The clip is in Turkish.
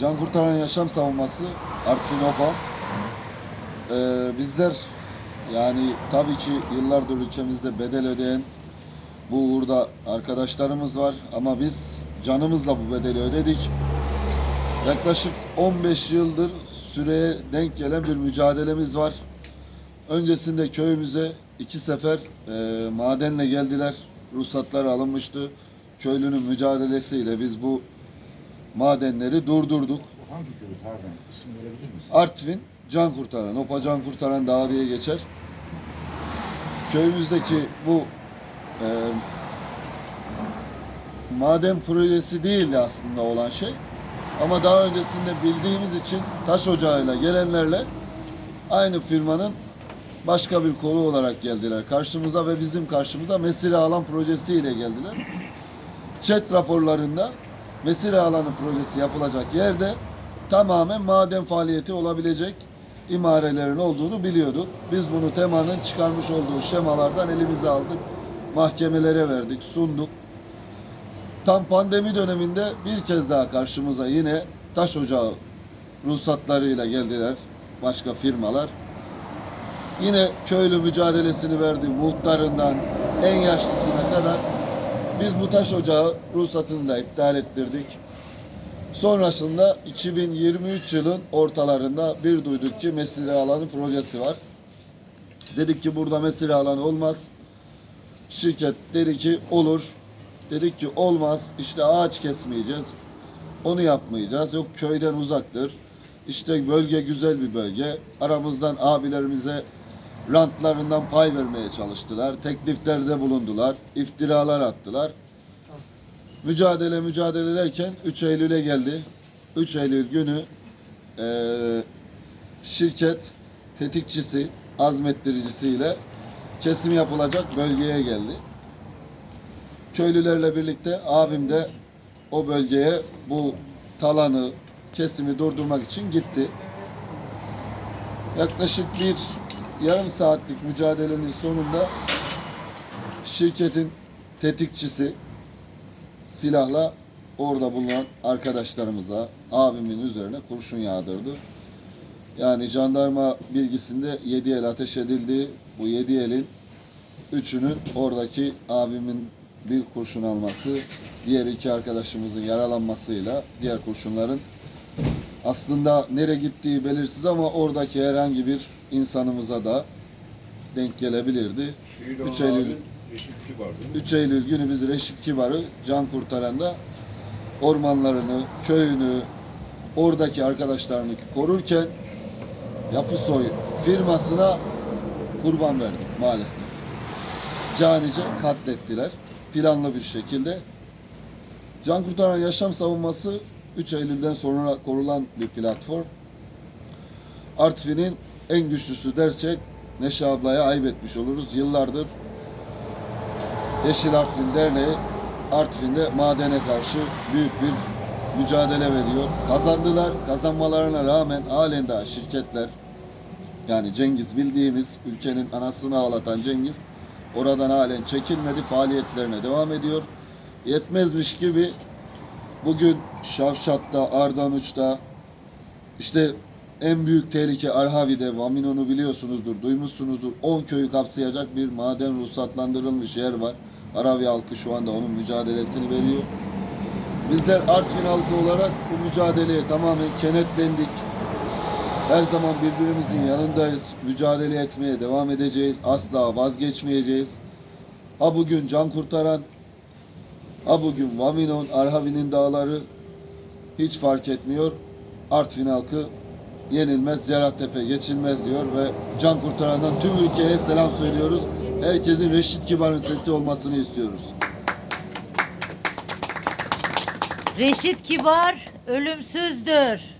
Can Kurtaran Yaşam Savunması Artvin OPA. Ee, bizler yani tabii ki yıllardır ülkemizde bedel ödeyen bu uğurda arkadaşlarımız var ama biz canımızla bu bedeli ödedik. Yaklaşık 15 yıldır süreye denk gelen bir mücadelemiz var. Öncesinde köyümüze iki sefer e, madenle geldiler. Ruhsatlar alınmıştı. Köylünün mücadelesiyle biz bu madenleri durdurduk. Hangi köyü pardon isim verebilir misin? Artvin Can Kurtaran, Opa Can Kurtaran Dağı diye geçer. Köyümüzdeki bu e, maden projesi değildi aslında olan şey. Ama daha öncesinde bildiğimiz için taş ocağıyla gelenlerle aynı firmanın başka bir kolu olarak geldiler karşımıza ve bizim karşımıza mesire alan projesiyle geldiler. Çet raporlarında mesire alanı projesi yapılacak yerde tamamen maden faaliyeti olabilecek imarelerin olduğunu biliyorduk. Biz bunu TEMA'nın çıkarmış olduğu şemalardan elimize aldık. Mahkemelere verdik, sunduk. Tam pandemi döneminde bir kez daha karşımıza yine taş ocağı ruhsatlarıyla geldiler başka firmalar. Yine köylü mücadelesini verdi muhtarından en yaşlısına kadar. Biz bu taş ocağı ruhsatını da iptal ettirdik. Sonrasında 2023 yılın ortalarında bir duyduk ki mesire alanı projesi var. Dedik ki burada mesire alanı olmaz. Şirket dedi ki olur. Dedik ki olmaz. İşte ağaç kesmeyeceğiz. Onu yapmayacağız. Yok köyden uzaktır. İşte bölge güzel bir bölge. Aramızdan abilerimize rantlarından pay vermeye çalıştılar. Tekliflerde bulundular. iftiralar attılar. Mücadele mücadele derken 3 Eylül'e geldi. 3 Eylül günü eee, şirket tetikçisi, azmettiricisiyle kesim yapılacak bölgeye geldi. Köylülerle birlikte abim de o bölgeye bu talanı, kesimi durdurmak için gitti. Yaklaşık bir yarım saatlik mücadelenin sonunda şirketin tetikçisi silahla orada bulunan arkadaşlarımıza, abimin üzerine kurşun yağdırdı. Yani jandarma bilgisinde 7 el ateş edildi. Bu 7 elin üçünün oradaki abimin bir kurşun alması, diğer iki arkadaşımızın yaralanmasıyla diğer kurşunların aslında nereye gittiği belirsiz ama oradaki herhangi bir insanımıza da denk gelebilirdi. Şehit 3 olan Eylül vardı. 3 Eylül günü biz Reşit Kibar'ı can kurtaranda ormanlarını, köyünü, oradaki arkadaşlarını korurken Yapısoy firmasına kurban verdik maalesef. Canice katlettiler. Planlı bir şekilde. Can Kurtaran Yaşam Savunması 3 Eylül'den sonra kurulan bir platform. Artvin'in en güçlüsü dersek Neşe ablaya ayıp etmiş oluruz. Yıllardır Yeşil Artvin Derneği Artvin'de madene karşı büyük bir mücadele veriyor. Kazandılar. Kazanmalarına rağmen halen daha şirketler yani Cengiz bildiğimiz ülkenin anasını ağlatan Cengiz oradan halen çekilmedi. Faaliyetlerine devam ediyor. Yetmezmiş gibi bugün Şavşat'ta, Ardanuç'ta işte en büyük tehlike Arhavi'de, Vaminon'u biliyorsunuzdur, duymuşsunuzdur. 10 köyü kapsayacak bir maden ruhsatlandırılmış yer var. Aravi halkı şu anda onun mücadelesini veriyor. Bizler Artvin halkı olarak bu mücadeleye tamamen kenetlendik. Her zaman birbirimizin yanındayız. Mücadele etmeye devam edeceğiz. Asla vazgeçmeyeceğiz. Ha bugün can kurtaran, ha bugün Vaminon, Arhavi'nin dağları hiç fark etmiyor. Artvin halkı yenilmez, Cerattepe geçilmez diyor ve can kurtarandan tüm ülkeye selam söylüyoruz. Herkesin Reşit Kibar'ın sesi olmasını istiyoruz. Reşit Kibar ölümsüzdür.